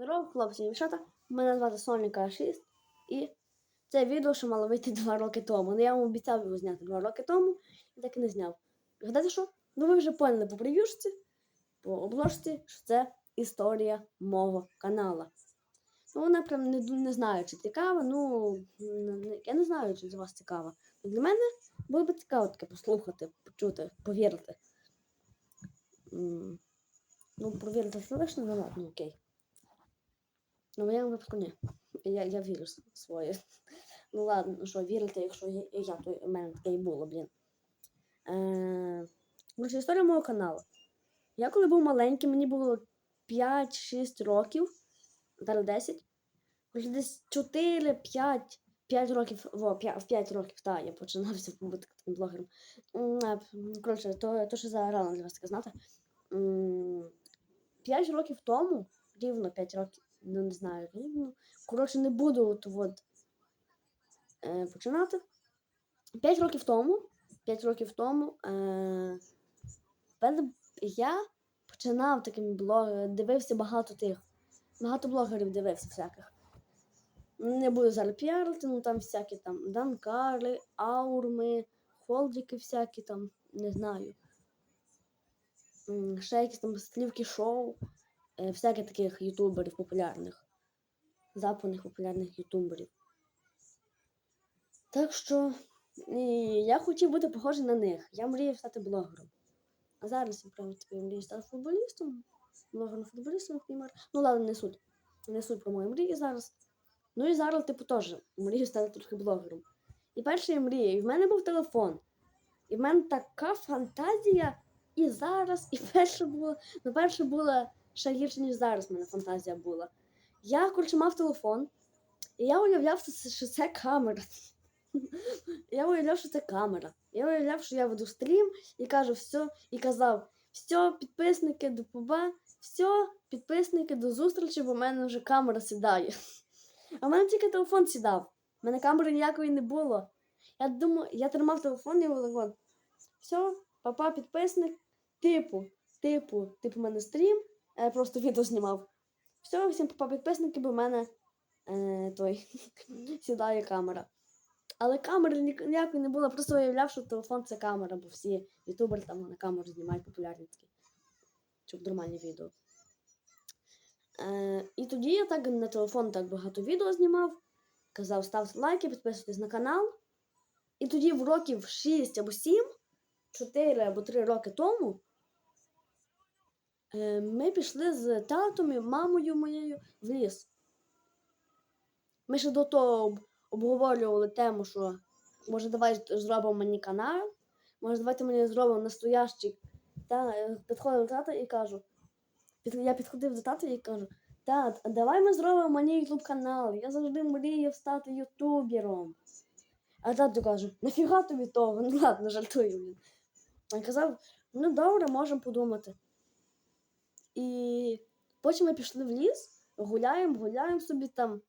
Здорово, хлопці і дівчата. Мене звати Соніка 6 і це відео, що мало вийти два роки тому. Ну, я вам обіцяв його зняти два роки тому і так і не зняв. І Гадаєте що? Ну ви вже поняли по прев'юшці, по обложці, що це історія мого канала. Ну, вона прям не, не знаю, чи цікава, ну я не знаю, чи для вас цікава. Для мене було б цікаво таке послухати, почути, повірити. Ну, провірити слышно, ну ладно, окей. Ну, в моєму випадку ні. Я, я вірю своє. Ну ладно, ну що, вірити, якщо я, то в мене таке і було, блін. Е, Коротше, історія мого каналу. Я коли був маленький, мені було 5-6 років, зараз 10. Коротше, десь 4, 5, 5 років, во, 5, в 5 років, так, я починався бути таким блогером. Коротше, то, то що за рано для вас таке знати. М, 5 років тому, рівно 5 років, ну не знаю, рівно. Коротше, не буду от, от, е, починати. 5 років тому, 5 років тому е, я починав таким блогером, дивився багато тих. Багато блогерів дивився всяких. Не буду зараз піарити, ну там всякі там Данкари, Аурми, Холдики всякі там, не знаю. Ще якісь там слівки шоу, всяких таких ютуберів популярних. Западних популярних ютуберів. Так що я хотів бути похожий на них. Я мріяв стати блогером. А зараз я прямо тепер мрію стати футболістом. Блогером футболістом, Неймар. Ну ладно, не суть. Не суть про мої мрії зараз. Ну і зараз, типу, теж мрію стати трохи блогером. І перша я мрія, і в мене був телефон. І в мене така фантазія і зараз, і перша була. Ну, перша була ще гірше, ніж зараз в мене фантазія була. Я, коротше, мав телефон, і я уявляв, що це, камера. Я уявляв, що це камера. Я уявляв, що я веду стрім і кажу все, і казав: все, підписники, до поба, все, підписники, до зустрічі, бо в мене вже камера сідає. А в мене тільки телефон сідав. У мене камери ніякої не було. Я думаю, я тримав телефон і говорив, все, папа, підписник, типу, типу, типу, в мене стрім, я просто відео знімав. Все, всім папа підписники, бо в мене е, той сідає камера. Але камери ні- ніякої не було, просто уявляв, що телефон це камера, бо всі ютубери там на камеру знімають популярні такі. Щоб нормальні відео. Е, і тоді я так на телефон так багато відео знімав. Казав, ставте лайки, підписуйтесь на канал. І тоді в років 6 або 7, 4 або 3 роки тому, е, ми пішли з татом і мамою моєю в ліс. Ми ще до того обговорювали тему, що може давай зробимо мені канал, може давайте мені зробимо настоящий. Та е, підходив до тата і кажу. Я підходив до тата і кажу, тат, давай ми зробимо мені ютуб канал. Я завжди мріяв стати ютубером. А тато каже, нафіга тобі того? Ну ладно, жартую. Він казав, ну добре, можемо подумати. І потім ми пішли в ліс, гуляємо, гуляємо собі там,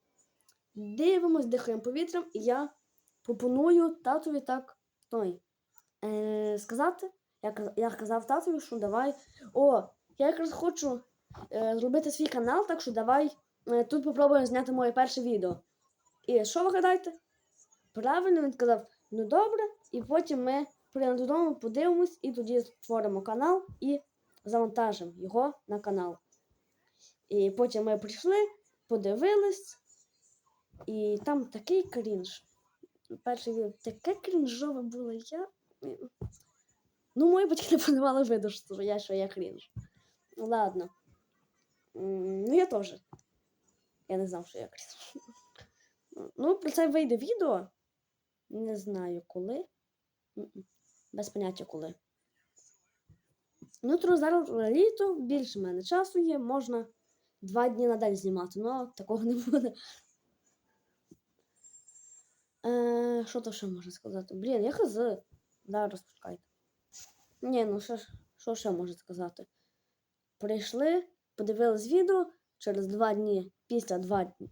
дивимось, дихаємо повітрям, і я пропоную татові так той, е, сказати. Я, я казав татові, що давай. О, я якраз хочу е, зробити свій канал, так що давай е, тут попробуємо зняти моє перше відео. І що ви гадаєте? Правильно він сказав, ну добре, і потім ми прийдемо додому, подивимось і тоді створимо канал і завантажимо його на канал. І потім ми прийшли, подивились, і там такий крінж. Відео таке крінжове було. Я. Ну, мої батьки не подавали виду, що я, що я крінж. Ладно. Ну, я теж. Я не знав, що я крінж. Ну, про це вийде відео. Не знаю коли. Без поняття коли. Ну, то зараз літо, більше в мене часу є, можна два дні на день знімати, але такого не буде. Е, що то ще можна сказати? Блін, я хз. Да, розпускайте. Ні, ну що, що ще можу сказати? Прийшли, подивились відео через два дні, після два дні.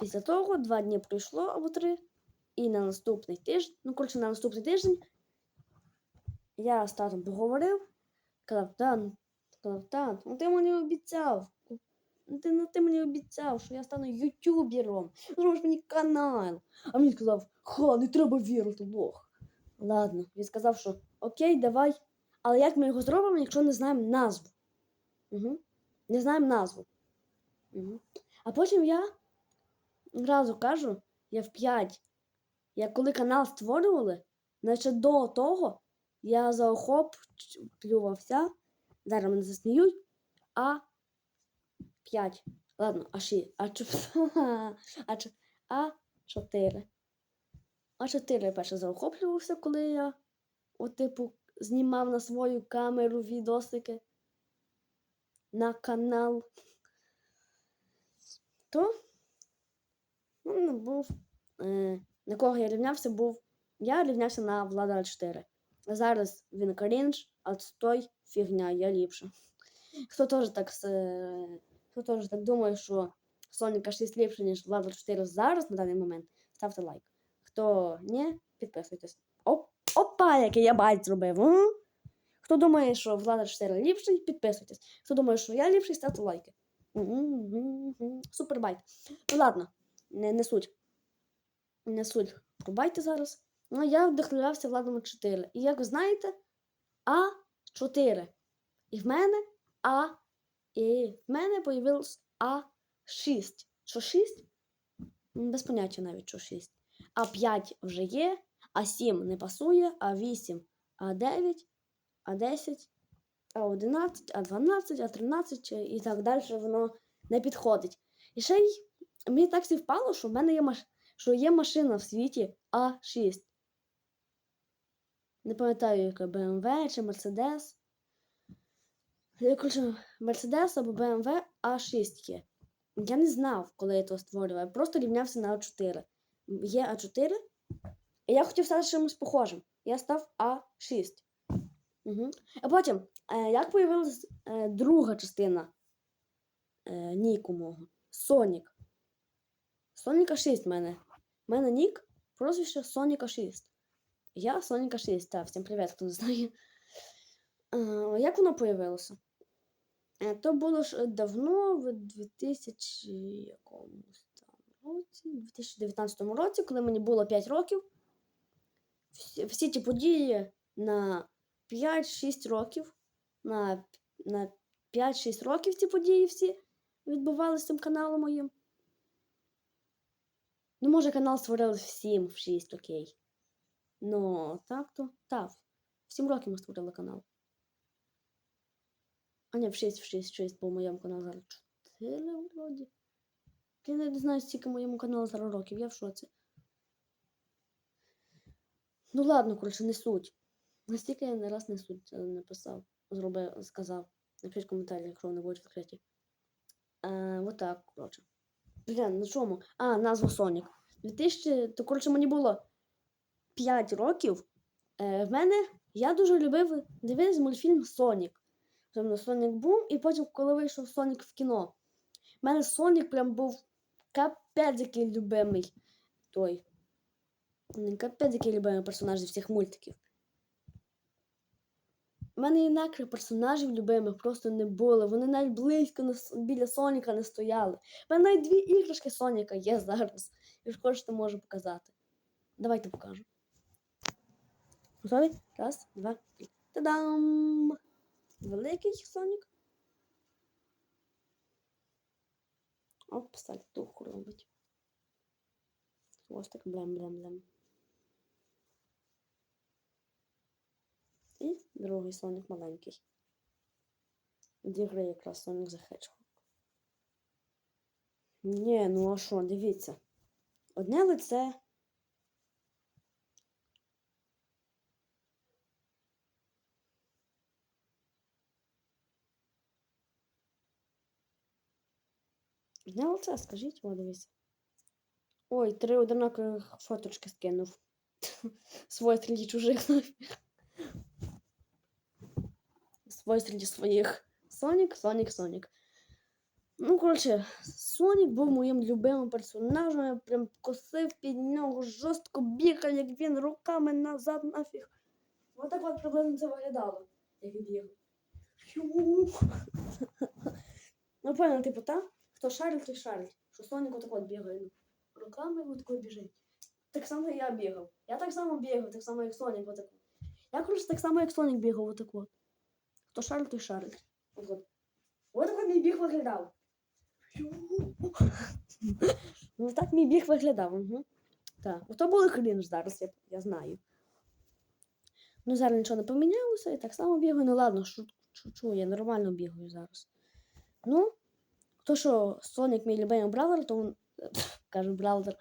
Після того два дні пройшло або три. І на наступний тиждень, ну, коротше, на наступний тиждень я з татом поговорив, казав, Тан, ну ти мені обіцяв. ти, ну, ти мені обіцяв, що я стану ютубером. Зробиш мені канал. А він сказав, ха, не треба вірити, лох. Ладно, він сказав, що окей, давай. Але як ми його зробимо, якщо не знаємо назву? Угу. Не знаємо назву. Угу. А потім я одразу кажу, я в 5. Я коли канал створювали, значить до того я заохоплювався. Зараз мене засміють. А 5. Ладно, а 6. А 4. А 4. А 4. Перше заохоплювався, коли я, от, типу, знімав на свою камеру відосики на канал. То ну, був. Е, на кого я рівнявся, був. Я рівнявся на Влада 4. Зараз він крінж, а той фігня, я ліпше. Хто теж так хто теж так думає, що Соніка 6 ліпше, ніж Влада 4 зараз на даний момент, ставте лайк. Хто ні, підписуйтесь. Оп, опа, який я байт зробив. м? Хто думає, що Влада 4 ліпший, підписуйтесь. Хто думає, що я ліпший, ставте лайки. Супер байт. Ну ладно, не, не суть. Не суть. Пробайте зараз. Ну, я вдохновлявся Владом 4. І як ви знаєте, А4. І в мене А. І в мене появилось А6. Що 6? Без поняття навіть, що 6. А5 вже є, А7 не пасує, А8, А9, А10, А11, А12, А13 і так далі воно не підходить. І ще й мені так співпало, що в мене є маш... що є машина в світі А6. Не пам'ятаю, яка BMW чи Mercedes. Я коротше, Mercedes або BMW А6 є. Я не знав, коли я то створював. Я просто рівнявся на А4. Є А4, і я хотів стати чимось похожим. Я став А6. Угу. А потім, е, як появилась е, друга частина е, ніку мого? Сонік. Соніка 6 в мене. У мене нік прозвище Соніка 6. Я Соніка 6. Так, всім привіт, хто не знає. Як воно появилося? Е, То було ж давно, в 2000 якомусь там році, 2019 році, коли мені було 5 років. Всі, всі ті події на 5-6 років. На, на 5-6 років ці події всі відбувалися цим каналом моїм. Ну, може, канал створили в 7, в 6, окей. Ну, так то. Так. В 7 років ми створили канал. А не, в 6, в 6, 6, бо моєму каналу зараз 4 вроді. Я не знаю, скільки моєму каналу зараз років, я в шоці. Ну ладно, коротше, не суть. Настільки я не раз не суть е, написав, зробив, сказав. Напишіть коментарі, якщо вони будуть відкриті. Е, вот так, коротше. Блін, на чому? А, назва Сонік. 2000, то, коротше, мені було 5 років. Е, в мене я дуже любив дивитися мультфільм Сонік. Тобто Сонік Бум, і потім, коли вийшов Сонік в кіно. в мене Сонік прям був капець який любимий той. Капець який любимий персонаж зі всіх мультиків. У мене інакших персонажів любимих просто не було. Вони навіть близько не біля Соніка не стояли. У мене навіть дві іграшки Соніка є зараз. Якщо хочете, можу показати. Давайте покажу. Готові? Раз, два, три. Та-дам! Великий Сонік. Оп, сальтуху робить. Хвостик блем-блем-блем. І другий Сонік маленький. Дві гри якраз Сонік the Hedgehog. Ні, ну а що, дивіться. Одне лице. Одне лице, скажіть, о, дивіться. Ой, три одинакових фоточки скинув. Свої серед чужих. Свої серед своїх. Сонік, Сонік, Сонік. Ну, коротше, Сонік був моїм любимим персонажем. Я прям косив під нього, жорстко бігав, як він руками назад нафіг. Ось так от приблизно це виглядало, як він бігав. Ну, типу, так? Хто шарить, той шарить. Що Сонік отак от бігає. ну, Руками отак от біжить. Так само я бігав. Я так само бігав, так само, як Сонік отак. от. Я коротше так само, як Сонік бігав отак от. Хто шарить, той шарить. От от. Мій біг виглядав. Ну так мій біг виглядав. Угу. Так, ото були крінж зараз, я, я знаю. Ну, зараз нічого не помінялося, і так само бігаю. Ну ладно, шу- шучу, я нормально бігаю зараз. Ну, то, що Сонік мій любимий бравлер, то він, кажу, бравлер,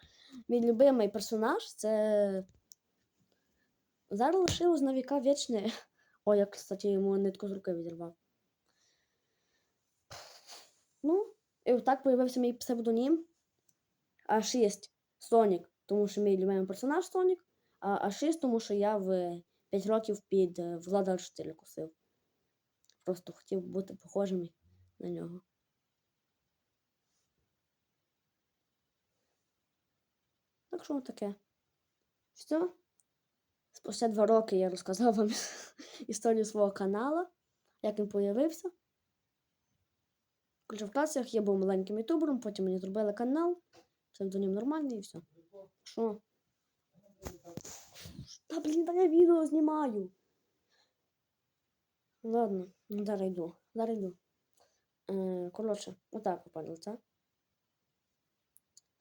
мій любимий персонаж, це. Зараз лишилось на віка вічне. Ой, я, кстати, йому нитку з руки відірвав. Ну, і отак появився мій псевдонім. А6 Сонік, тому що мій любимий персонаж Сонік, а А6, тому що я в 5 років під е, Влада 4 косив. Просто хотів бути похожим на нього. Так що таке. Все. Спустя два роки я розказав вам історію свого каналу, як він появився. Коротше, в класах я був маленьким ютубером, потім мені зробили канал, псевдонім нормальний і все. Що? Та блін, та я відео знімаю. Ладно, ну зараз йду. Зараз йду. Е, коротше, отак попали це.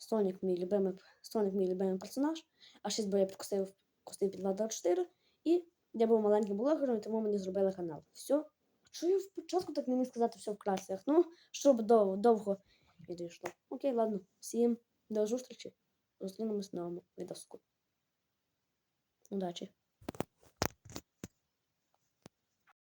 Сонік мій любимий, Сонік мій любимий персонаж, а 6 бо я підкосив костин під 2.4 і я був маленьким блогером, тому мені зробили канал. Все. Що я спочатку так не міг сказати все в красях? Ну, щоб дов, довго відійшло. Окей, ладно. Всім до зустрічі. Зустрінемось в новому відоску. Удачі!